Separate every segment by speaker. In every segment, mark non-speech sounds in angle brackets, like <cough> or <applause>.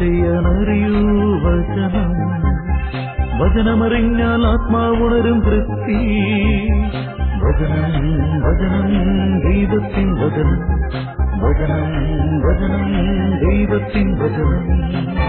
Speaker 1: ചെയ്യാനറിയൂ വചനം. വചനമറിഞ്ഞാൽ ആത്മാവുണരും തൃപ്തി. വചനം വചനം ദൈവത്തിൻ വചനം. വചനം വചനം ദൈവത്തിൻ വചനം.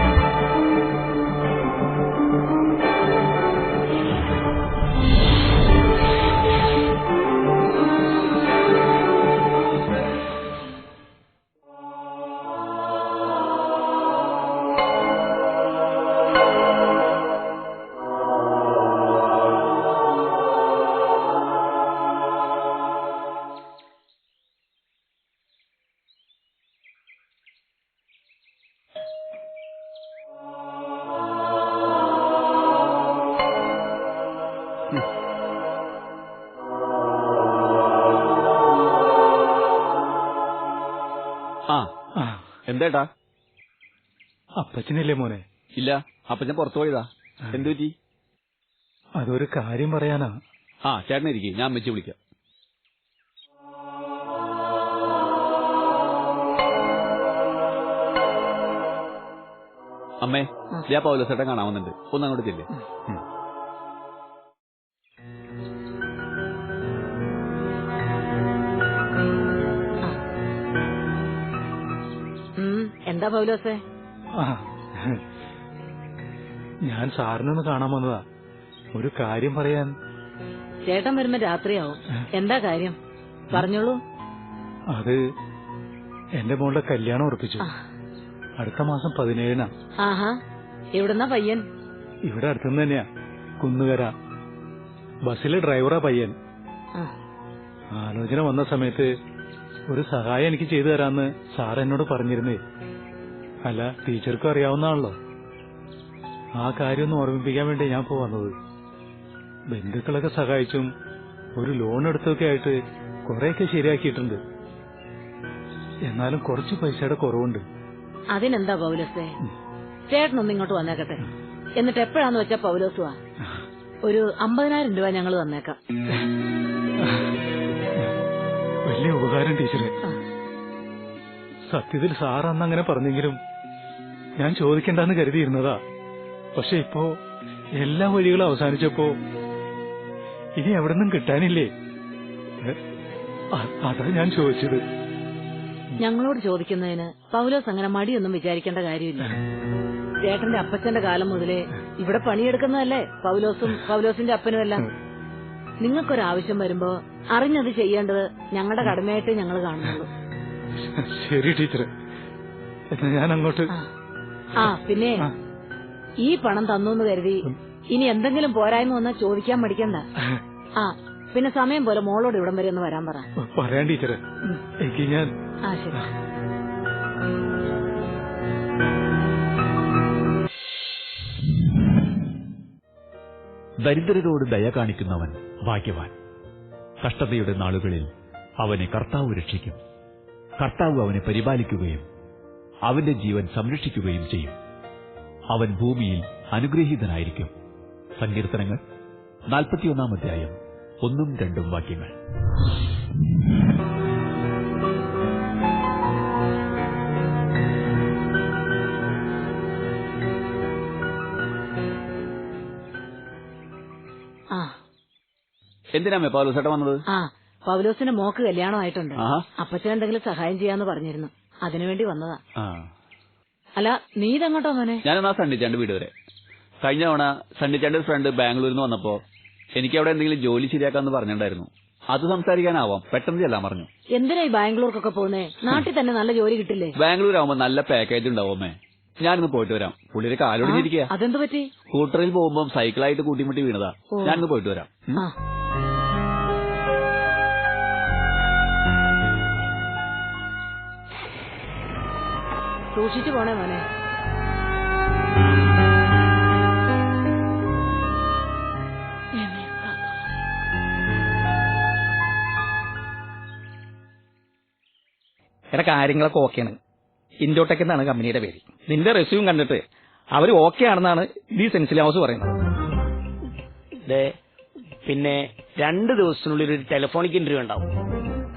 Speaker 2: എന്തേട്ടാ
Speaker 3: അപ്പച്ചനല്ലേ മോനെ?
Speaker 2: ഇല്ല അപ്പച്ചൻ പുറത്തു പോയതാ. എന്തു പറ്റി?
Speaker 3: അതൊരു കാര്യം പറയാനാ.
Speaker 2: ആ ചേട്ടൻ ഇരിക്കും ഞാൻ അമ്മച്ചി വിളിക്കാം. അമ്മേ ഞാൻ പൗലോസേട്ടൻ കാണാൻ വന്നിട്ടുണ്ട്. ഒന്ന് അങ്ങോട്ട് ചെല്ലേ.
Speaker 4: പൗലോസേ.
Speaker 3: ഞാൻ സാറിനൊന്ന് കാണാൻ വന്നതാ. ഒരു കാര്യം പറയാൻ.
Speaker 4: ചേട്ടൻ വരുമ്പോ രാത്രിയാവും. എന്താ കാര്യം? പറഞ്ഞോളൂ.
Speaker 3: അത് എന്റെ മോളുടെ കല്യാണം ഉറപ്പിച്ചു. അടുത്ത മാസം പതിനേഴിനാ.
Speaker 4: ആഹാ. എവിടുന്നാ പയ്യൻ?
Speaker 3: ഇവിടെ അടുത്തുനിന്ന് തന്നെയാ. കുന്നുകര. ബസ്സിലെ ഡ്രൈവറാ പയ്യൻ. ആലോചന വന്ന സമയത്ത് ഒരു സഹായം എനിക്ക് ചെയ്തു തരാന്ന് സാർ എന്നോട് പറഞ്ഞിരുന്നേ. അല്ല ടീച്ചർക്കും അറിയാവുന്നതാണല്ലോ. ആ കാര്യം ഒന്ന് ഓർമ്മിപ്പിക്കാൻ വേണ്ടി ഞാൻ ഇപ്പോ വന്നത്. ബന്ധുക്കളൊക്കെ സഹായിച്ചും ഒരു ലോൺ എടുത്തൊക്കെ ആയിട്ട് കുറെയൊക്കെ ശരിയാക്കിയിട്ടുണ്ട്. എന്നാലും കുറച്ച് പൈസയുടെ കുറവുണ്ട്.
Speaker 4: അതിനെന്താ പൗലോസേ? ചേട്ടനൊന്ന് ഇങ്ങോട്ട് വന്നേക്കട്ടെ. എന്നിട്ട് എപ്പോഴാന്ന് വെച്ചാ പൗലോസുവാ? ഒരു അമ്പതിനായിരം രൂപ ഞങ്ങൾ തന്നേക്കാം.
Speaker 3: വലിയ ഉപകാരം ടീച്ചറെ. സത്യത്തിൽ സാർ അന്ന് അങ്ങനെ പറഞ്ഞെങ്കിലും ഞാൻ ചോദിക്കണ്ടെന്ന് കരുതിയിരുന്നതാ. പക്ഷെ ഇപ്പോ എല്ലാ വഴികളും അവസാനിച്ചപ്പോ ഇനി എവിടെ നിന്നും കിട്ടാനില്ലേ? അതാ ഞാൻ ചോദിച്ചത്.
Speaker 4: ഞങ്ങളോട് ചോദിക്കുന്നതിന് പൗലോസ് അങ്ങനെ മടിയൊന്നും വിചാരിക്കേണ്ട കാര്യമില്ല. ചേട്ടന്റെ അപ്പച്ചന്റെ കാലം മുതലേ ഇവിടെ പണിയെടുക്കുന്നതല്ലേ? പൗലോസും പൗലോസിന്റെ അപ്പനും എല്ലാം. നിങ്ങൾക്കൊരാവശ്യം വരുമ്പോ അറിഞ്ഞത് ചെയ്യേണ്ടത് ഞങ്ങളുടെ കടമയായിട്ട് ഞങ്ങൾ കാണുന്നുള്ളൂ.
Speaker 3: ശരി ടീച്ചറെ. എന്നാ ഞാൻ അങ്ങോട്ട്
Speaker 4: ആ. പിന്നെ ഈ പണം തന്നു എന്ന് കരുതി ഇനി എന്തെങ്കിലും പോരായ്മ വന്നാൽ ചോദിക്കാൻ മടിക്കണ്ട. ആ പിന്നെ സമയം പോലെ മോളോട് ഇവിടം വരെ ഒന്ന് വരാൻ പറ.
Speaker 3: പറയാൻ ടീച്ചറെ. എനിക്ക് ഞാൻ
Speaker 4: ആ ശരി.
Speaker 5: ദരിദ്രരോട് ദയ കാണിക്കുന്നവൻ ഭാഗ്യവാൻ. കഷ്ടതയുടെ നാളുകളിൽ അവനെ കർത്താവ് രക്ഷിക്കും. കർത്താവ് അവനെ പരിപാലിക്കുകയും അവന്റെ ജീവൻ സംരക്ഷിക്കുകയും ചെയ്യും. അവൻ ഭൂമിയിൽ അനുഗ്രഹീതനായിരിക്കും. സങ്കീർത്തനങ്ങൾ നാൽപ്പത്തിയൊന്നാം അധ്യായം ഒന്നും രണ്ടും വാക്യങ്ങൾ.
Speaker 4: ആ.
Speaker 2: എന്തിനാമേ ചേട്ടൻ വന്നത്?
Speaker 4: ആ. പൗലോസിന്റെ മോക്ക് കല്യാണമായിട്ടുണ്ട്
Speaker 2: ആഹാ.
Speaker 4: അപ്പച്ചൻ എന്തെങ്കിലും സഹായം ചെയ്യാന്ന് പറഞ്ഞിരുന്നു. അതിനുവേണ്ടി വന്നതാ. അല്ല നീ ഇതങ്ങോട്ടോ മോനെ?
Speaker 2: ഞാനെന്നാ സണ്ണിച്ചാണ്ട് വീട് വരെ. കഴിഞ്ഞ തവണ സണ്ണിച്ചാണ്ട് ഫ്രണ്ട് ബാംഗ്ലൂരിൽ നിന്ന് വന്നപ്പോ എനിക്ക് അവിടെ എന്തെങ്കിലും ജോലി ശരിയാക്കാന്ന് പറഞ്ഞിട്ടുണ്ടായിരുന്നു. അത് സംസാരിക്കാനാവാം. പെട്ടെന്ന് ചെല്ലാൻ പറഞ്ഞു.
Speaker 4: എന്തിനാ ഈ ബാംഗ്ലൂർക്കൊക്കെ പോകുന്നേ? നാട്ടിൽ തന്നെ നല്ല ജോലി കിട്ടില്ലേ?
Speaker 2: ബാംഗ്ലൂർ ആവുമ്പോ നല്ല പാക്കേജ് ഉണ്ടാവുമേ ഞാനിന്ന് പോയിട്ട് വരാം. പുള്ളിയുടെ കാലോടിഞ്ഞിരിക്കുക
Speaker 4: അതെന്ത് പറ്റി?
Speaker 2: സ്കൂട്ടറിൽ പോകുമ്പോ സൈക്കിളായിട്ട് കൂട്ടിമുട്ടി വീണതാ. ഞാനിന്ന് പോയിട്ട് വരാം.
Speaker 4: സൂക്ഷിച്ചു പോണേ മോനെ.
Speaker 2: എന്റെ
Speaker 6: കാര്യങ്ങളൊക്കെ ഓക്കെയാണ്. ഇൻഡോടെക് എന്നാണ് കമ്പനിയുടെ പേര്. നിന്റെ റെസ്യൂം കണ്ടിട്ട് അവർ ഓക്കെ ആണെന്നാണ് ഈ സെൻസിൽ ഹൗസ് പറയുന്നത്.
Speaker 7: ദേ, പിന്നെ രണ്ട് ദിവസത്തിനുള്ളിൽ ഒരു ടെലിഫോണിക് ഇന്റർവ്യൂ ഉണ്ടാവും.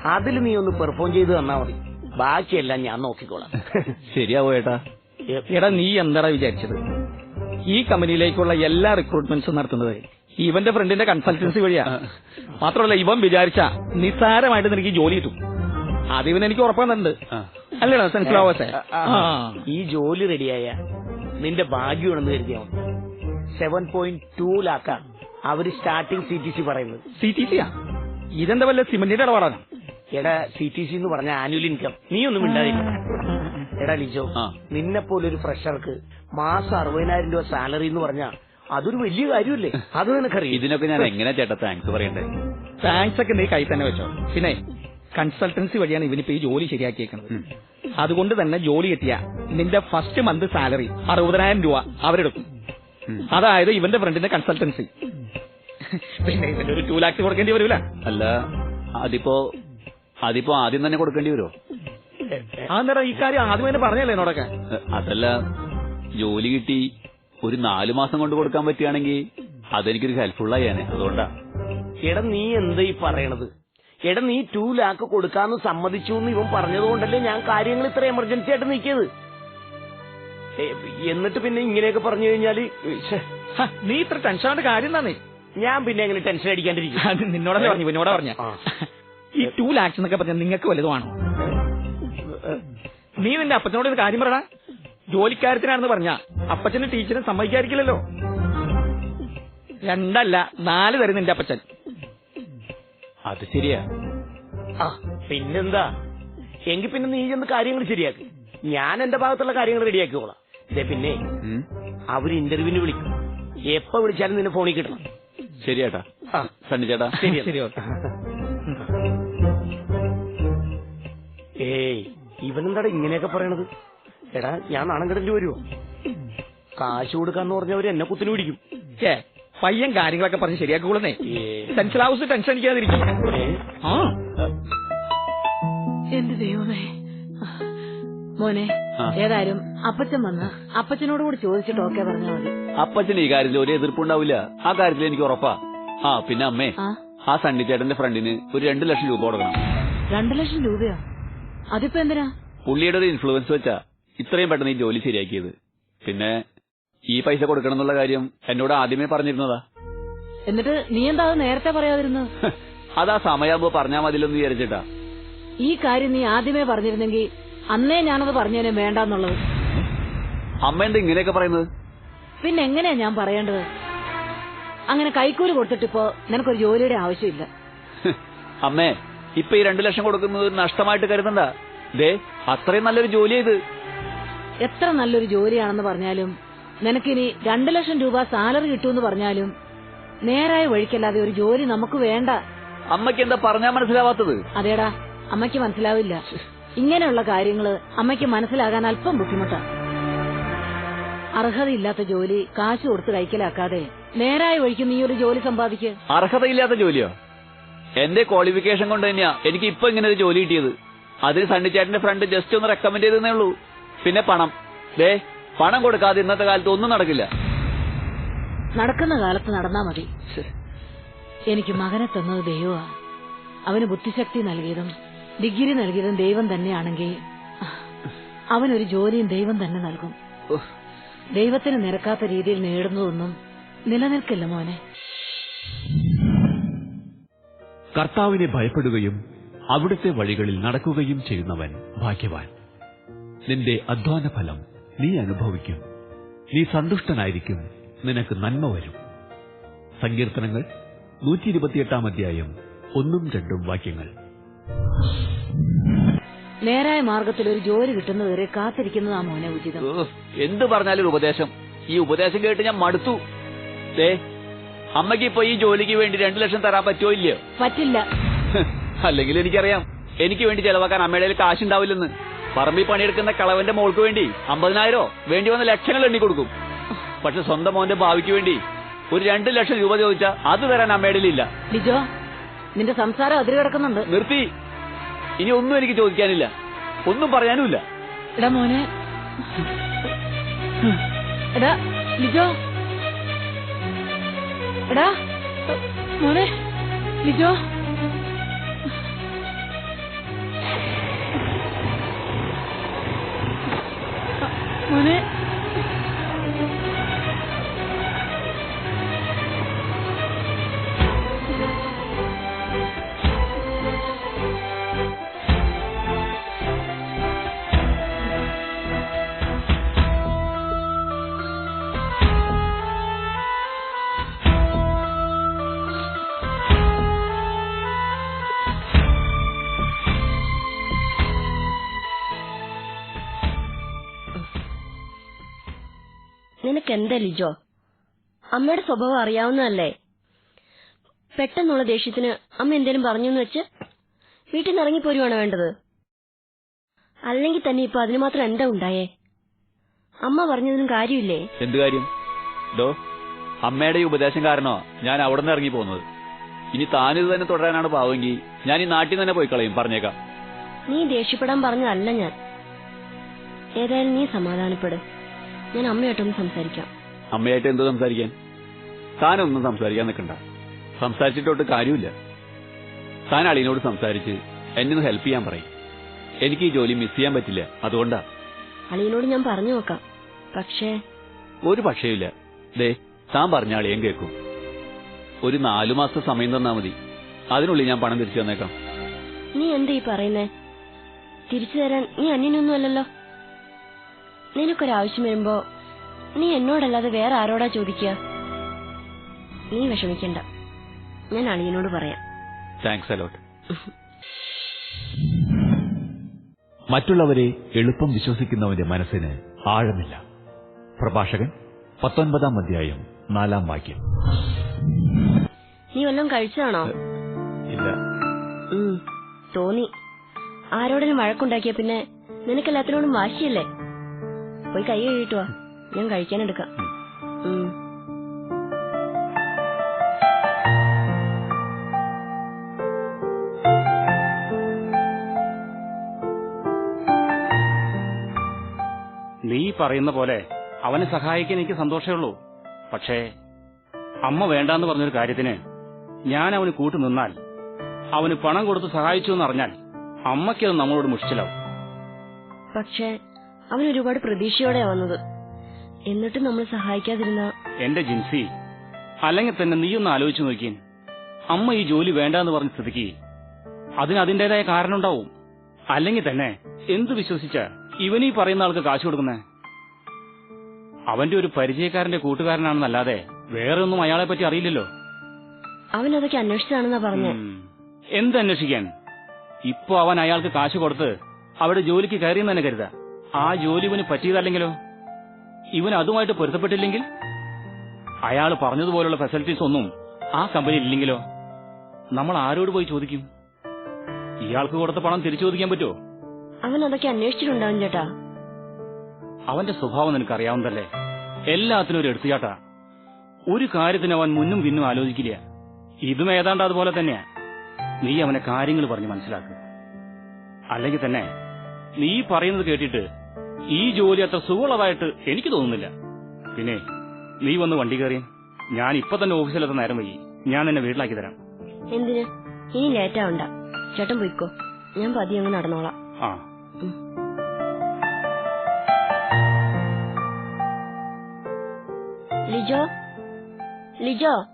Speaker 7: അതിൽ നീ ഒന്ന് പെർഫോം ചെയ്ത് തന്നാ മതി. ബാക്കിയെല്ലാം ഞാൻ നോക്കിക്കോളാം. <laughs>
Speaker 2: ശരിയാവോ ഏട്ടാ
Speaker 6: എടാ നീ എന്താടാ വിചാരിച്ചത്? ഈ കമ്പനിയിലേക്കുള്ള എല്ലാ റിക്രൂട്ട്മെന്റ്സും നടത്തുന്നത് ഇവന്റെ ഫ്രണ്ടിന്റെ കൺസൾട്ടൻസി വഴിയാ. മാത്രമല്ല ഇവൻ വിചാരിച്ച നിസ്സാരമായിട്ട് നിനക്ക് ജോലി കിട്ടും. അത് ഇവൻ എനിക്ക് ഉറപ്പാന്നുണ്ട് അല്ലേടാ സെൻസിലാവട്ടെ
Speaker 7: ഈ ജോലി റെഡിയായ നിന്റെ ഭാഗ്യമാണെന്ന് കരുതിയാ മതി. സെവൻ പോയിന്റ് ടു ലാക്കാണ് അവർ സ്റ്റാർട്ടിംഗ് സി ടി സി പറയുന്നത്.
Speaker 6: സി ടി സിയാ ഇതെന്താ വല്ല സിമന്റിന്റെ ഇടപാടാണ്?
Speaker 7: എടാ സി ടി സി എന്ന് പറഞ്ഞ ആനുവൽ ഇൻകം നീ ഒന്നും ഇണ്ടാവില്ല എടാ ലിജോ നിന്നെ പോലൊരു ഫ്രഷർക്ക് മാസം അറുപതിനായിരം രൂപ സാലറി എന്ന് പറഞ്ഞാ അതൊരു വലിയ കാര്യമല്ലേ അത് നിനക്കറിയാം?
Speaker 2: ഇതിനൊക്കെ ഞാൻ എങ്ങനെ ചേട്ടാ താങ്ക്സ് പറയണ്ടേ?
Speaker 6: താങ്ക്സ് ഒക്കെ നീ കൈ തന്നെ വെച്ചോ. പിന്നെ കൺസൾട്ടൻസി വഴിയാണ് ഇവനിപ്പോ ഈ ജോലി ശരിയാക്കിയേക്കുന്നത് അതുകൊണ്ട് തന്നെ ജോലി കിട്ടിയ നിന്റെ ഫസ്റ്റ് മന്ത് സാലറി അറുപതിനായിരം രൂപ അവരെടുക്കും. അതായത് ഇവന്റെ ഫ്രണ്ടിന്റെ കൺസൾട്ടൻസി പിന്നെ ഇവന്റെ ഒരു ടു ലാക്സ് കൊടുക്കേണ്ടി വരൂല.
Speaker 2: അല്ല അതിപ്പോ അതിപ്പോ ആദ്യം തന്നെ കൊടുക്കേണ്ടി വരുമോ
Speaker 6: അതെന്താ ഈ കാര്യം ആദ്യം തന്നെ പറഞ്ഞല്ലേ എന്നോടൊക്കെ?
Speaker 2: അതല്ല ജോലി കിട്ടി ഒരു നാലു മാസം കൊണ്ട് കൊടുക്കാൻ പറ്റുകയാണെങ്കിൽ അതെനിക്കൊരു ഹെൽപ്ഫുൾ ഞാൻ അതുകൊണ്ടാ.
Speaker 7: എടാ നീ എന്താ ഈ പറയണത്? എടാ നീ ടു ലാക്ക് കൊടുക്കാന്ന് സമ്മതിച്ചു എന്ന് ഇവൻ പറഞ്ഞതുകൊണ്ടല്ലേ ഞാൻ കാര്യങ്ങൾ ഇത്ര എമർജൻസി ആയിട്ട് നീക്കിയത്? എന്നിട്ട് പിന്നെ ഇങ്ങനെയൊക്കെ പറഞ്ഞു
Speaker 6: കഴിഞ്ഞാൽ നീ ഇത്ര ടെൻഷനായിട്ട് കാര്യം എന്താന്നേ
Speaker 7: ഞാൻ പിന്നെ എങ്ങനെ ടെൻഷൻ അടിക്കാണ്ടിരിക്കും?
Speaker 6: അത് നിന്നോടല്ലേ പറഞ്ഞു ഇവനോടാ പറഞ്ഞ. ഈ ടു ലാക്സ് എന്നൊക്കെ പറഞ്ഞാൽ നിങ്ങൾക്ക് വലുതുമാണോ നീ നിന്റെ അപ്പച്ചനോട് ഒരു കാര്യം പറടാ. ജോലിക്കാരത്തിനാണെന്ന് പറഞ്ഞ അപ്പച്ചനും ടീച്ചറും സമ്മതിക്കാതിരിക്കില്ലല്ലോ. രണ്ടല്ല നാല് തരും നിന്റെ അപ്പച്ചൻ.
Speaker 2: അത് ശരിയാ.
Speaker 7: ആ പിന്നെന്താ? എങ്കിൽ പിന്നെ നീ ചെന്ന് കാര്യങ്ങൾ ശരിയാക്കി. ഞാൻ എന്റെ ഭാഗത്തുള്ള കാര്യങ്ങൾ റെഡിയാക്കിക്കോളാം. ദേ പിന്നെ. അവർ ഇന്റർവ്യൂവിന് വിളിക്കും. എപ്പോ വിളിച്ചാലും നിന്നെ ഫോണിൽ കിട്ടണം. ശരിയാട്ടാ.
Speaker 2: സണ്ണി ചേട്ടാ.
Speaker 7: ശരി
Speaker 6: ശരി ഓക്കെ.
Speaker 7: ഏയ് ഇവനെന്താടാ ഇങ്ങനെയൊക്കെ പറയണത്? എടാ ഞാൻ നാണം കിടണ്ടി വരുമോ കാശ് കൊടുക്കാന്ന് പറഞ്ഞവര് എന്നെ കുത്തിന് പിടിക്കും.
Speaker 6: ഛേ, പയ്യൻ കാര്യങ്ങളൊക്കെ പറഞ്ഞ്
Speaker 7: ശരിയാക്കൂളന്നേ.
Speaker 6: ടെൻഷൻ ഹൗസ് ടെൻഷൻ അടിക്കാതിരിക്കും? ആ.
Speaker 4: എന്റെ ദൈവമേ. മോനെ. ഏതായാലും അപ്പച്ചൻ വന്ന് അപ്പച്ചനോട് കൂടി ചോദിച്ചിട്ട് ഓക്കെ പറഞ്ഞാൽ മതി.
Speaker 2: അപ്പച്ചന് ഈ കാര്യത്തിൽ ഒരു എതിർപ്പുണ്ടാവില്ല ആ കാര്യത്തിൽ എനിക്ക് ഉറപ്പാ. ആ പിന്നെ അമ്മേ
Speaker 4: ആ.
Speaker 2: ആ സണ്ണി ചേട്ടന്റെ ഫ്രണ്ടിന് ഒരു രണ്ടു ലക്ഷം രൂപ കൊടുക്കണം.
Speaker 4: രണ്ടു ലക്ഷം രൂപയോ? അതിപ്പോ എന്തിനാ?
Speaker 2: പുള്ളിയുടെ ഒരു ഇൻഫ്ലുവൻസ് വെച്ചാ ഇത്രയും പെട്ടെന്ന് ഈ ജോലി ശരിയാക്കിയത്. പിന്നെ ഈ പൈസ കൊടുക്കണം എന്നുള്ള കാര്യം എന്നോട് ആദ്യമേ പറഞ്ഞിരുന്നതാ.
Speaker 4: എന്നിട്ട് നീ എന്താ അത് നേരത്തെ പറയാതിരുന്നു
Speaker 2: അതാ സമയാകുമ്പോ പറഞ്ഞാ മതിലെന്ന് വിചാരിച്ചിട്ടാ.
Speaker 4: ഈ കാര്യം നീ ആദ്യമേ പറഞ്ഞിരുന്നെങ്കിൽ അന്നേ ഞാനത് പറഞ്ഞേനെ വേണ്ടെന്നുള്ളത്.
Speaker 2: അമ്മ എന്താ ഇങ്ങനെയൊക്കെ പറയുന്നത്?
Speaker 4: പിന്നെ എങ്ങനെയാ ഞാൻ പറയേണ്ടത്? അങ്ങനെ കൈക്കൂലി കൊടുത്തിട്ടിപ്പോ നിനക്കൊരു ജോലിയുടെ ആവശ്യമില്ല.
Speaker 2: അമ്മേ ഇപ്പൊ ഈ രണ്ടു ലക്ഷം കൊടുക്കുന്നത് ഒരു നഷ്ടമായിട്ട് കരുതണ്ട. ദേ അത്രയും നല്ലൊരു ജോലി ഇത്.
Speaker 4: എത്ര നല്ലൊരു ജോലിയാണെന്ന് പറഞ്ഞാലും നിനക്കിനി രണ്ടു ലക്ഷം രൂപ സാലറി കിട്ടുമെന്ന് പറഞ്ഞാലും നേരായ വഴിക്കല്ലാതെ ഒരു ജോലി നമുക്ക് വേണ്ട.
Speaker 2: അമ്മയ്ക്ക് എന്താ പറഞ്ഞാ മനസ്സിലാവാത്തത്?
Speaker 4: അതേടാ അമ്മയ്ക്ക് മനസ്സിലാവില്ല. ഇങ്ങനെയുള്ള കാര്യങ്ങൾ അമ്മയ്ക്ക് മനസ്സിലാകാൻ അല്പം ബുദ്ധിമുട്ടാ. അർഹതയില്ലാത്ത ജോലി കാശ് കൊടുത്ത് കൈക്കലാക്കാതെ നേരായ വഴിക്ക് നീ ഒരു ജോലി സമ്പാദിക്ക്.
Speaker 2: അർഹതയില്ലാത്ത ജോലിയോ? എന്റെ ക്വാളിഫിക്കേഷൻ കൊണ്ട് തന്നെയാ എനിക്ക് ഇപ്പൊ ഇങ്ങനെ ഒരു ജോലി കിട്ടിയത്. അതിന് സണ്ണിച്ചേട്ടന്റെ ഫ്രണ്ട് ജസ്റ്റ് ഒന്ന് റെക്കമെൻഡ് ചെയ്തേ ഉള്ളൂ. പിന്നെ പണം. ദേ പണം കൊടുക്കാതെ ഇന്നത്തെ കാലത്ത് ഒന്നും നടക്കില്ല.
Speaker 4: നടക്കുന്ന കാലത്ത് നടന്നാ മതി. എനിക്ക് മകനെ തന്നത് ദൈവമാ. അവന് ബുദ്ധിശക്തി നൽകിയതും ഡിഗ്രി നൽകിയതും ദൈവം തന്നെയാണെങ്കിൽ അവനൊരു ജോലിയും ദൈവം തന്നെ നൽകും. ദൈവത്തിന് നിരക്കാത്ത രീതിയിൽ നേടുന്നതൊന്നും നിലനിൽക്കില്ല മോനെ.
Speaker 5: കർത്താവിനെ ഭയപ്പെടുകയും അവിടുത്തെ വഴികളിൽ നടക്കുകയും ചെയ്യുന്നവൻ ഭാഗ്യവാൻ. നിന്റെ അധ്വാന ഫലം നീ അനുഭവിക്കും. നീ സന്തുഷ്ടനായിരിക്കും. നിനക്ക് നന്മ വരും. സങ്കീർത്തനങ്ങൾ നൂറ്റി ഇരുപത്തിയെട്ടാം അധ്യായം ഒന്നും രണ്ടും വാക്യങ്ങൾ.
Speaker 4: നേരായ മാർഗത്തിൽ ഒരു ജോലി കിട്ടുന്നതുവരെ കാത്തിരിക്കുന്നതാ മോനെ ഉചിതം.
Speaker 2: എന്ത് പറഞ്ഞാലും ഉപദേശം. ഈ ഉപദേശം കേട്ട് ഞാൻ മടുത്തു. ദേ അമ്മയ്ക്ക് ഇപ്പൊ ഈ ജോലിക്ക് വേണ്ടി രണ്ടു ലക്ഷം തരാൻ പറ്റുമോ ഇല്ലയോ?
Speaker 4: പറ്റില്ല. <laughs>
Speaker 2: അല്ലെങ്കിൽ എനിക്കറിയാം. എനിക്ക് വേണ്ടി ചെലവാക്കാൻ അമ്മയുടെ കയ്യിൽ കാശുണ്ടാവില്ലെന്ന്. പറമ്പിൽ പണിയെടുക്കുന്ന കളവന്റെ മോൾക്ക് വേണ്ടി അമ്പതിനായിരോ വേണ്ടി വന്ന ലക്ഷങ്ങൾ എണ്ണി കൊടുക്കും. പക്ഷെ സ്വന്തം മോന്റെ ഭാവിക്ക് വേണ്ടി ഒരു രണ്ട് ലക്ഷം രൂപ ചോദിച്ചാൽ അത് തരാൻ അമ്മയുടെ ഇല്ല.
Speaker 4: ലിജോ നിന്റെ സംസാരം അതിര് കിടക്കുന്നുണ്ട്.
Speaker 2: നിർത്തി. ഇനി ഒന്നും എനിക്ക് ചോദിക്കാനില്ല. ഒന്നും പറയാനുമില്ല.
Speaker 4: എടാ മോനെ. എടാ ലിജോ. എടാ മോനെ ലിജോ. മോനെ.
Speaker 8: എന്താ ലിജോ? അമ്മയുടെ സ്വഭാവം അറിയാവുന്നതല്ലേ? പെട്ടെന്നുള്ള ദേഷ്യത്തിന് അമ്മ എന്തേലും പറഞ്ഞു എന്ന് വെച്ച് വീട്ടിൽ നിന്ന് ഇറങ്ങിപ്പോരുവാണ് വേണ്ടത്? അല്ലെങ്കിൽ തന്നെ ഇപ്പൊ അതിന് മാത്രം എന്താ ഉണ്ടായേ? അമ്മ പറഞ്ഞതിനും കാര്യമില്ലേ?
Speaker 2: എന്ത് കാര്യം? ഡോ അമ്മയുടെ ഈ ഉപദേശം കാരണോ ഞാൻ അവിടെ നിന്ന് ഇറങ്ങി പോകുന്നത് ഇനി താനിത് തന്നെ തുടരാനാണ് പാവെങ്കിൽ ഞാൻ ഈ നാട്ടിൽ തന്നെ പോയി കളയും പറഞ്ഞേക്കാം.
Speaker 8: നീ ദേഷ്യപ്പെടാൻ പറഞ്ഞതല്ല ഞാൻ. ഏതായാലും നീ സമാധാനപ്പെട്. ഞാൻ അമ്മയായിട്ടൊന്ന് സംസാരിക്കാം.
Speaker 2: അമ്മയായിട്ട് എന്ത് സംസാരിക്കാൻ? താനൊന്നും സംസാരിക്കാൻ നിൽക്കണ്ട. സംസാരിച്ചിട്ടോട്ട് കാര്യമില്ല. താൻ അളിയനോട് സംസാരിച്ച് എന്നെ ഒന്ന് ഹെൽപ്പ് ചെയ്യാൻ പറയും. എനിക്ക് ഈ ജോലി മിസ് ചെയ്യാൻ പറ്റില്ല. അതുകൊണ്ടാ.
Speaker 8: അളിയനോട് ഞാൻ പറഞ്ഞു നോക്കാം. പക്ഷേ
Speaker 2: ഒരു പക്ഷേയില്ല. ദേ താൻ പറഞ്ഞ അളിയൻ കേൾക്കും ഒരു നാലു മാസത്തെ സമയം തന്നാ മതി. അതിനുള്ളിൽ ഞാൻ പണം തിരിച്ചു തന്നേക്കാം.
Speaker 8: നീ എന്താ ഈ പറയുന്നേ? തിരിച്ചു തരാൻ നീ അന്യനൊന്നും അല്ലല്ലോ നിനക്കൊരാവശ്യം വരുമ്പോ നീ എന്നോടല്ലാതെ വേറെ ആരോടാ ചോദിക്കുക? നീ വിഷമിക്കണ്ട. ഞാൻ അളിയനോട് പറയാം.
Speaker 2: താങ്ക്സ് അലോട്ട്
Speaker 9: മറ്റുള്ളവരെ എളുപ്പം വിശ്വസിക്കുന്നവന്റെ മനസ്സിന് ആഴമില്ല. പ്രഭാഷകൻ പത്തൊൻപതാം അധ്യായം നാലാം വാക്യം.
Speaker 8: നീ വല്ലതും കഴിച്ചതാണോ
Speaker 2: ഇല്ല.
Speaker 8: തോന്നി. ആരോടെങ്കിലും വഴക്കുണ്ടാക്കിയ പിന്നെ നിനക്കെല്ലാത്തിനോടും വാശിയല്ലേ? പോയി കൈ കഴുകിട്ട് വാ. ഞാൻ കഴിക്കാൻ എടുക്കാം
Speaker 10: നീ പറയുന്ന പോലെ അവനെ സഹായിക്കാൻ എനിക്ക് സന്തോഷമേ ഉള്ളൂ. പക്ഷേ അമ്മ വേണ്ടാന്ന് പറഞ്ഞൊരു കാര്യത്തിന് ഞാൻ അവന് കൂട്ടു നിന്നാൽ അവന് പണം കൊടുത്ത് സഹായിച്ചു എന്നറിഞ്ഞാൽ അമ്മയ്ക്കത് നമ്മളോട് മുഷിച്ചിലാവും
Speaker 8: പക്ഷേ അവൻ ഒരുപാട് പ്രതീക്ഷയോടെ വന്നത്. എന്നിട്ടും നമ്മൾ സഹായിക്കാതിരുന്ന?
Speaker 10: എന്റെ ജിൻസി അല്ലെങ്കിൽ തന്നെ നീ ഒന്ന് ആലോചിച്ചു നോക്കിയൻ അമ്മ ഈ ജോലി വേണ്ടാന്ന് പറഞ്ഞ സ്ഥിതിക്ക് അതിന് അതിന്റേതായ കാരണം ഉണ്ടാവും അല്ലെങ്കിൽ തന്നെ എന്ത് വിശ്വസിച്ച ഇവനീ പറയുന്ന ആൾക്ക് കാശ് കൊടുക്കുന്നേ? അവന്റെ ഒരു പരിചയക്കാരന്റെ കൂട്ടുകാരനാണെന്നല്ലാതെ വേറെ ഒന്നും അയാളെ പറ്റി അറിയില്ലല്ലോ.
Speaker 8: അവൻ അതൊക്കെ അന്വേഷിച്ചാണെന്നാ പറഞ്ഞു.
Speaker 10: എന്തന്വേഷിക്കാൻ? ഇപ്പൊ അവൻ അയാൾക്ക് കാശ് കൊടുത്ത് അവിടെ ജോലിക്ക് കയറിയെന്ന് തന്നെ കരുതാ. ആ ജോലി ഇവന് പറ്റിയതല്ലെങ്കിലോ? ഇവൻ അതുമായിട്ട് പൊരുത്തപ്പെട്ടില്ലെങ്കിൽ അയാൾ പറഞ്ഞതുപോലുള്ള ഫെസിലിറ്റീസ് ഒന്നും ആ കമ്പനിയിൽ ഇല്ലെങ്കിലോ? നമ്മൾ ആരോട് പോയി ചോദിക്കും? ഇയാൾക്ക് കൊടുത്ത പണം തിരിച്ചു ചോദിക്കാൻ പറ്റുമോ?
Speaker 8: അവൻ അതൊക്കെ അന്വേഷിച്ചിട്ടുണ്ടാവും ചേട്ടാ.
Speaker 10: അവന്റെ സ്വഭാവം നിനക്കറിയാവുന്നതല്ലേ? എല്ലാത്തിനും ഒരു എടുത്തുചാട്ടാ. ഒരു കാര്യത്തിന് അവൻ മുന്നും പിന്നും ആലോചിക്കില്ല. ഇതും ഏതാണ്ട് അതുപോലെ തന്നെയാ. നീ അവനെ കാര്യങ്ങൾ പറഞ്ഞ് മനസ്സിലാക്കുക അല്ലെങ്കിൽ തന്നെ നീ പറയുന്നത് കേട്ടിട്ട് ഈ ജോലി അത്ര സുഖമുള്ളതായിട്ട് എനിക്ക് തോന്നുന്നില്ല. പിന്നെ നീ വന്ന് വണ്ടി കയറി. ഞാൻ ഇപ്പൊ തന്നെ ഓഫീസിലെത്ത നേരം വൈകി. ഞാൻ എന്നെ വീട്ടിലാക്കി തരാം.
Speaker 8: എന്തിന്? ഇനി ലേറ്റാവണ്ട ചേട്ടൻ പോയിക്കോ. ഞാൻ പതിയെ അങ്ങ് നടന്നോളാം.
Speaker 10: ആ.
Speaker 8: ലിജോ? ലിജോ?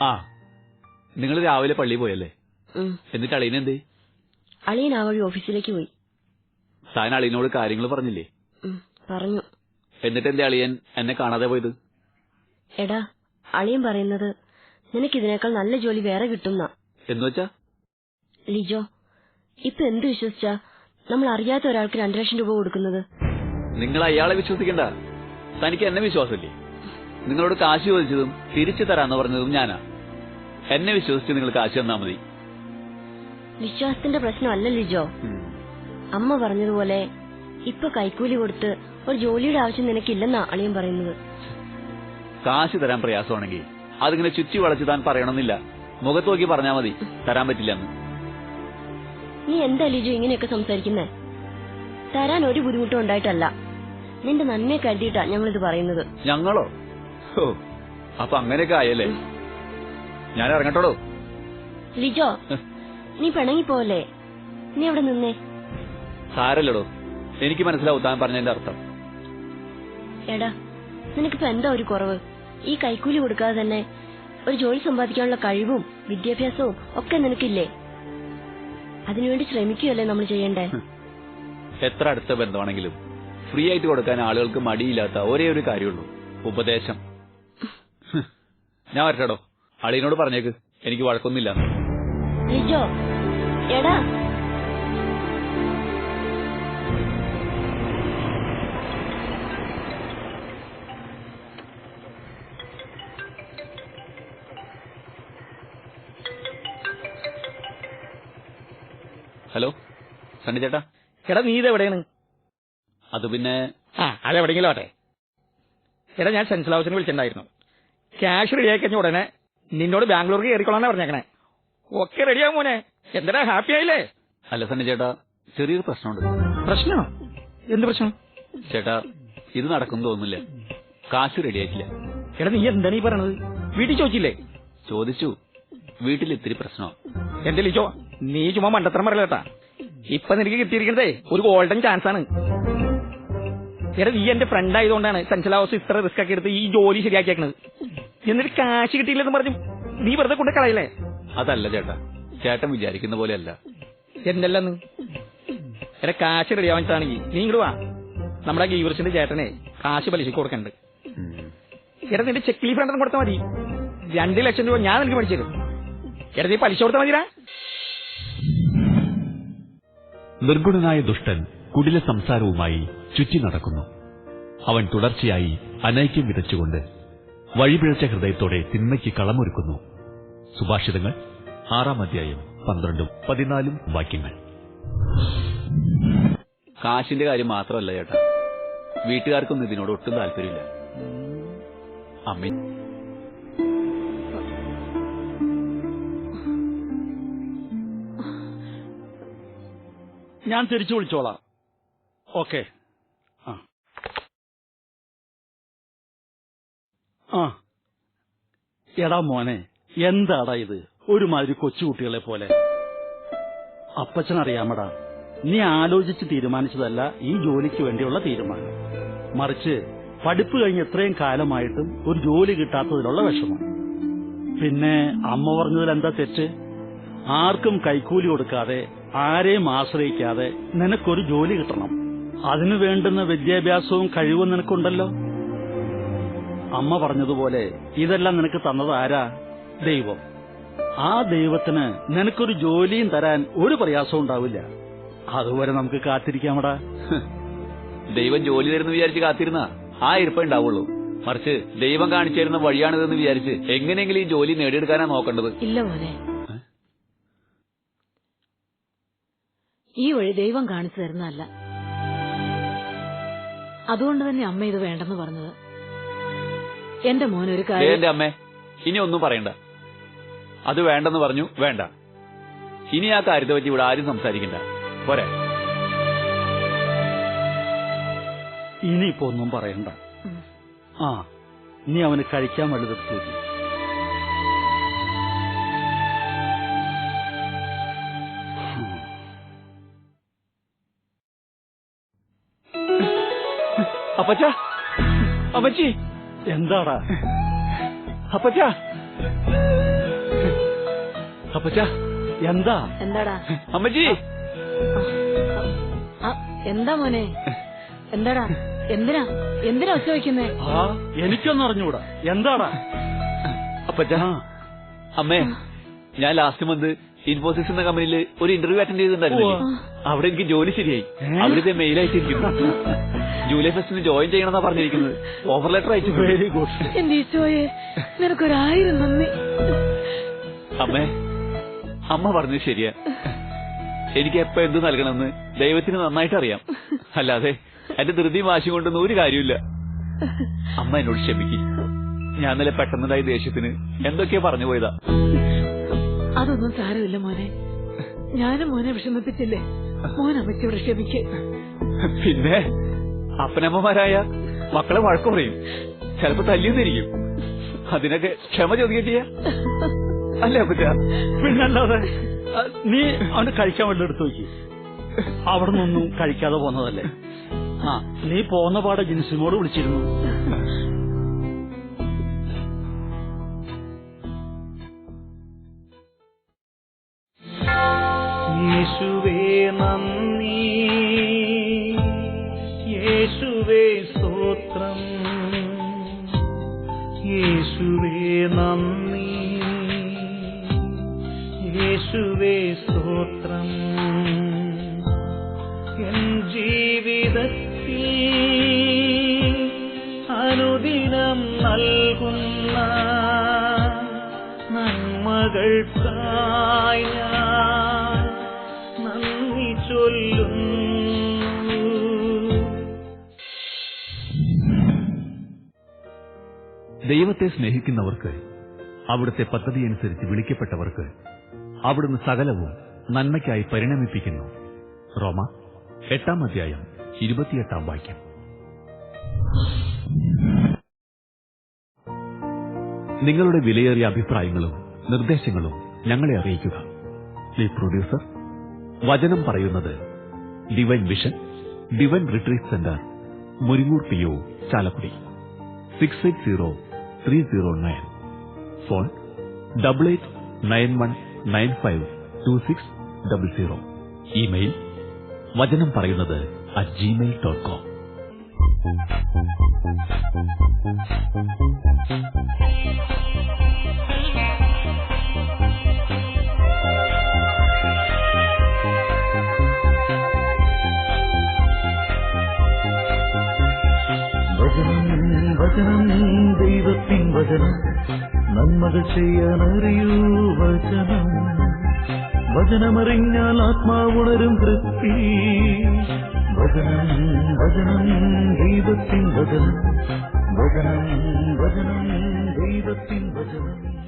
Speaker 2: ആ. നിങ്ങൾ രാവിലെ പള്ളി പോയല്ലേ. എന്നിട്ട് അളിയനെന്തേ?
Speaker 8: അളിയൻ ആ വഴി ഓഫീസിലേക്ക് പോയി.
Speaker 2: താൻ അളിയനോട് കാര്യങ്ങൾ പറഞ്ഞില്ലേ
Speaker 8: പറഞ്ഞു.
Speaker 2: എന്നിട്ട് എന്റെ അളിയൻ എന്നെ കാണാതെ പോയത്?
Speaker 8: എടാ അളിയൻ പറയുന്നത് നിനക്ക് ഇതിനേക്കാൾ നല്ല ജോലി വേറെ കിട്ടുന്ന.
Speaker 2: എന്നുവെച്ചാ
Speaker 8: ലിജോ ഇപ്പൊ എന്ത് വിശ്വസിച്ചാ നമ്മൾ അറിയാത്ത ഒരാൾക്ക് രണ്ടു ലക്ഷം രൂപ കൊടുക്കുന്നത്?
Speaker 2: നിങ്ങൾ അയാളെ വിശ്വസിക്കണ്ട. തനിക്ക് എന്നെ വിശ്വാസമില്ലേ? നിങ്ങളോട് കാശ് ചോദിച്ചതും തിരിച്ചു തരാന്ന് പറഞ്ഞതും ഞാനാ. എന്നെ വിശ്വസിച്ച് നിങ്ങൾ കാശ് തന്നാ മതി.
Speaker 8: വിശ്വാസത്തിന്റെ പ്രശ്നമല്ല ലിജോ. അമ്മ പറഞ്ഞതുപോലെ ഇപ്പൊ കൈക്കൂലി കൊടുത്ത് ഒരു ജോലിയുടെ ആവശ്യം നിനക്കില്ലെന്നാ അളിയൻ പറയുന്നത്.
Speaker 2: കാശ് തരാൻ പ്രയാസമാണെങ്കിൽ അതിങ്ങനെ ചുറ്റി വളച്ച് താൻ പറയണമെന്നില്ല. മുഖത്ത് നോക്കി പറഞ്ഞാ മതി. തരാൻ പറ്റില്ലെന്ന്.
Speaker 8: നീ എന്താ ലിജു ഇങ്ങനെയൊക്കെ സംസാരിക്കുന്നേ? തരാൻ ഒരു ബുദ്ധിമുട്ടും ഉണ്ടായിട്ടല്ല. നിന്റെ നന്മയെ കരുതിയിട്ടാ ഞങ്ങളിത് പറയുന്നത്.
Speaker 2: ഞങ്ങളോ? ഓ അപ്പൊ അങ്ങനെയൊക്കെ ആയല്ലേ? ഞാൻ ഇറങ്ങട്ടോടോ?
Speaker 8: ലിജോ നീ പിണങ്ങിപ്പോവല്ലേ നീ അവിടെ നിന്നേ?
Speaker 2: സാരല്ലടോ. എനിക്ക് മനസ്സിലാവും താൻ പറഞ്ഞതിന്റെ അർത്ഥം.
Speaker 8: എടാ നിനക്കിപ്പോ എന്താ ഒരു കുറവ്? ഈ കൈക്കൂലി കൊടുക്കാതെ തന്നെ ഒരു ജോലി സമ്പാദിക്കാനുള്ള കഴിവും വിദ്യാഭ്യാസവും ഒക്കെ നിനക്കില്ലേ? അതിനുവേണ്ടി ശ്രമിക്കുകയല്ലേ നമ്മൾ ചെയ്യണ്ടേ?
Speaker 2: എത്ര അടുത്ത ബന്ധമാണെങ്കിലും ഫ്രീ ആയിട്ട് കൊടുക്കാൻ ആളുകൾക്ക് മടിയില്ലാത്ത ഒരേ ഒരു കാര്യമുള്ളൂ. ഉപദേശം. ഞാൻ വരട്ടോ അളിയനോട് പറഞ്ഞേക്ക്. എനിക്ക് വഴക്കൊന്നുമില്ല.
Speaker 8: എടാ.
Speaker 2: സണ്ണി ചേട്ടാ
Speaker 6: എടാ നീ ഇതെവിടെയാണ്?
Speaker 2: അത് പിന്നെ
Speaker 6: ആ അതെവിടെയെങ്കിലും ആട്ടെ എടാ ഞാൻ സെൻസൽ ഹൗസിന് വിളിച്ചിട്ടുണ്ടായിരുന്നു. ക്യാഷ് റെഡി കഴിഞ്ഞ ഉടനെ നിന്നോട് ബാംഗ്ലൂർക്ക് കയറിക്കൊള്ളാന്നാ പറഞ്ഞേക്കണേ. ഒക്കെ റെഡിയാവും മോനെ. എന്താ ഹാപ്പി ആയില്ലേ?
Speaker 2: അല്ല സണ്ണി ചേട്ടാ ചെറിയൊരു പ്രശ്നമുണ്ട്.
Speaker 6: പ്രശ്നമോ എന്ത് പ്രശ്നം?
Speaker 2: ചേട്ടാ ഇത് നടക്കും തോന്നുന്നില്ല. കാശ് റെഡി ആയിട്ടില്ല.
Speaker 6: എടാ നീ എന്താണ് ഈ പറയണത്? വീട്ടിൽ ചോദിച്ചില്ലേ?
Speaker 2: ചോദിച്ചു. വീട്ടിൽ ഇത്തിരി പ്രശ്നമാണ്
Speaker 6: എന്റെ ലിജോ നീ ചുമ്മാ മണ്ടത്തരം പറയല കേട്ടാ ഇപ്പൊ നിനക്ക് കിട്ടിയിരിക്കണതേ ഒരു ഗോൾഡൻ ചാൻസ് ആണ്. എടാ നീ എന്റെ ഫ്രണ്ട് ആയതുകൊണ്ടാണ് ചഞ്ചലാവസ്ഥ ഇത്ര റിസ്ക് ഒക്കെ എടുത്ത് ഈ ജോലി ശരിയാക്കിയേക്കണത്. എന്നിട്ട് കാശ് കിട്ടിയില്ലെന്ന് പറഞ്ഞു നീ വെറുതെ കൊണ്ട് കളയില്ലേ?
Speaker 2: അതല്ല ചേട്ടാ. ചേട്ടൻ വിചാരിക്കുന്ന പോലെ അല്ല
Speaker 6: എന്നല്ലെന്ന് എടാ കാശ് റെഡിയാവാൻ വെച്ചാണെങ്കിൽ നീ. ഇങ്ങോട്ട് വാ. നമ്മുടെ ഗീവർസിന്റെ ചേട്ടനെ കാശ് പലിശക്ക് കൊടുക്കണ്ട്. എടാ നിന്റെ ചെക്ക് ലീഫ് രണ്ടെണ്ണം കൊടുത്താൽ മതി. രണ്ട് ലക്ഷം രൂപ ഞാൻ നിനക്ക് പഠിച്ചു തരും. എടാ നീ പലിശ കൊടുത്താൽ മതിരാ
Speaker 5: നിർഗുണനായ ദുഷ്ടൻ കുടില സംസാരവുമായി ചുറ്റി നടക്കുന്നു. അവൻ തുടർച്ചയായി അനൈക്യം വിതച്ചുകൊണ്ട് വഴിപിഴച്ച ഹൃദയത്തോടെ തിന്മയ്ക്ക് കളമൊരുക്കുന്നു. സുഭാഷിതങ്ങൾ ആറാം അധ്യായം പന്ത്രണ്ടും പതിനാലും വാക്യങ്ങൾ.
Speaker 2: കാശിന്റെ കാര്യം മാത്രമല്ല ചേട്ടാ. വീട്ടുകാർക്കൊന്നും ഇതിനോട് ഒട്ടും താല്പര്യമില്ല. അമ്മ.
Speaker 11: ഞാൻ തിരിച്ചു വിളിച്ചോളാം. ഓക്കെ. ആ. ആ. എടാ മോനെ എന്താടാ ഇത്? ഒരുമാതിരി കൊച്ചുകുട്ടികളെ പോലെ. അപ്പച്ചനറിയാമടാ നീ ആലോചിച്ച് തീരുമാനിച്ചതല്ല ഈ ജോലിക്ക് വേണ്ടിയുള്ള തീരുമാനം. മറിച്ച് പഠിപ്പ് കഴിഞ്ഞ് എത്രയും കാലമായിട്ടും ഒരു ജോലി കിട്ടാത്തതിലുള്ള വിഷമം. പിന്നെ അമ്മ പറഞ്ഞതിൽ എന്താ തെറ്റ്? ആർക്കും കൈക്കൂലി കൊടുക്കാതെ ആരെയും ആശ്രയിക്കാതെ നിനക്കൊരു ജോലി കിട്ടണം. അതിനു വേണ്ടുന്ന വിദ്യാഭ്യാസവും കഴിവും നിനക്കുണ്ടല്ലോ? അമ്മ പറഞ്ഞതുപോലെ ഇതെല്ലാം നിനക്ക് തന്നത് ആരാ? ദൈവം. ആ ദൈവത്തിന് നിനക്കൊരു ജോലിയും തരാൻ ഒരു പ്രയാസവും ഉണ്ടാവില്ല. അതുവരെ നമുക്ക് കാത്തിരിക്കാമടാ.
Speaker 2: ദൈവം ജോലി തരുന്നു വിചാരിച്ച് കാത്തിരുന്ന? ആ ഇരിപ്പേ ഉണ്ടാവുള്ളൂ. മറിച്ച് ദൈവം കാണിച്ചു തരുന്ന വഴിയാണിതെന്ന് വിചാരിച്ച് എങ്ങനെയെങ്കിലും ഈ ജോലി നേടിയെടുക്കാനാ നോക്കേണ്ടത്?
Speaker 4: ഇല്ല മോനെ. ഈ വഴി ദൈവം കാണിച്ചു തരുന്നതല്ല. അതുകൊണ്ട് തന്നെ അമ്മ ഇത് വേണ്ടെന്ന് പറഞ്ഞത്. എന്റെ മോൻ ഒരു കാര്യം
Speaker 2: എന്റെ അമ്മേ ഇനി ഒന്നും പറയണ്ട. അത് വേണ്ടെന്ന് പറഞ്ഞു വേണ്ട. ഇനി ആ കാര്യത്തെ പറ്റി ഇവിടെ ആരും സംസാരിക്കണ്ട. പോരെ.
Speaker 11: ഇനിയിപ്പോ ഒന്നും പറയണ്ട. ആ ഇനി അവന് കഴിക്കാൻ വലുതെടുത്തു വെക്ക്.
Speaker 2: അപ്പച്ച? അപ്പച്ചി.
Speaker 11: എന്താടാ?
Speaker 2: അപ്പച്ച. അപ്പച്ച
Speaker 11: എന്താ?
Speaker 4: എന്താടാ?
Speaker 2: അമ്മച്ചി.
Speaker 4: ആ, എന്താ മോനെ? എന്താടാ? എന്തിനാ? എന്തിനാ ഒച്ച വയ്ക്കുന്നേ
Speaker 11: ആ എനിക്കൊന്നും അറിഞ്ഞൂടാ. എന്താടാ?
Speaker 2: അപ്പച്ച അമ്മേ ഞാൻ ലാസ്റ്റ് മന്ത് ഇൻഫോസിസ് എന്ന കമ്പനിയിൽ ഒരു ഇന്റർവ്യൂ അറ്റൻഡ് ചെയ്തിട്ടുണ്ടായിരുന്നു അവിടെ എനിക്ക് ജോലി ശരിയായി. അവിടുത്തെ മെയിൽ അയച്ചിരിക്കുന്നു. ജൂലൈ ഫെസ്റ്റിന് ജോയിൻ ചെയ്യണമെന്നാ പറഞ്ഞിരിക്കുന്നത്. ഓഫർ ലെറ്റർ അയച്ചു.
Speaker 11: വെരി ഗുഡ്
Speaker 4: എന്റെ ഈശോയെ നിനക്കൊരായിരം നന്ദി.
Speaker 2: അമ്മേ അമ്മ പറഞ്ഞത് ശരിയാ. എനിക്ക് എപ്പോ എന്ത് നൽകണമെന്ന് ദൈവത്തിന് നന്നായിട്ട് അറിയാം അല്ലാതെ എന്റെ ധൃതി വാശി കൊണ്ടൊന്നും ഒരു കാര്യമില്ല അമ്മ എന്നോട് ക്ഷമിക്കും. ഞാൻ ഇന്നലെ പെട്ടെന്നുണ്ടായ ദേഷ്യത്തിന് എന്തൊക്കെയാ പറഞ്ഞു പോയതാ.
Speaker 4: അതൊന്നും സാരമില്ല മോനെ. ഞാനും മോനെ വിഷമിപ്പിച്ചില്ലേ? മോൻ അമ്മച്ചിയോട് ക്ഷമിക്കേ.
Speaker 12: പിന്നെ? അപ്പനമ്മമാരായ മക്കളെ വഴക്ക് പറയും. ചിലപ്പോ തല്ലിയെന്നിരിക്കും. അതിനൊക്കെ ക്ഷമ ചോദിക്കുക ചെയ്യാ. അല്ലേ അപ്പച്ച?
Speaker 11: പിന്നല്ലാതെ നീ അവന് കഴിക്കാൻ വല്ല എടുത്തു നോക്കി. അവിടെ നിന്നൊന്നും കഴിക്കാതെ പോന്നതല്ലേ? ആ നീ പോന്ന പാടെ ജിൻസിനോട് വിളിച്ചിരുന്നു.
Speaker 13: യേശുവേ നന്ദി. യേശുവേ നന്ദി. യേശുവേ സ്തോത്രം. എൻ ജീവിതത്തിൽ അനുദിനം നൽകുന്ന നന്മകൾ പ്രായ നന്ദി ചൊല്ലുന്നു.
Speaker 2: ദൈവത്തെ സ്നേഹിക്കുന്നവർക്ക് അവിടുത്തെ പദ്ധതിയനുസരിച്ച് വിളിക്കപ്പെട്ടവർക്ക് അവിടുന്ന് സകലവും നന്മയ്ക്കായി പരിണമിപ്പിക്കുന്നു. റോമ എട്ടാം അധ്യായം ഇരുപത്തിയെട്ടാം വാക്യം. നിങ്ങളുടെ വിലയേറിയ അഭിപ്രായങ്ങളും നിർദ്ദേശങ്ങളും ഞങ്ങളെ അറിയിക്കുക. ദി പ്രൊഡ്യൂസർ വചനം പറയുന്നത് divine vision divine retreat centre Muringoor P O Chalakudy. Six eight zero three zero nine phone double eight nine one nine five two six double zero email വചനം പറയുന്നത് അറ്റ് ജിമെയിൽ ഡോട്ട് കോം
Speaker 13: വചനം വചനം വചനം നന്മകൾ ചെയ്യാനറിയൂ വചനം. വചനമറിഞ്ഞാൽ ആത്മാവുണരും തൃപ്തി. വചനം വചനം ദൈവത്തിൻ വചനം. വചനം വചനം ദൈവത്തിൻ വചനം.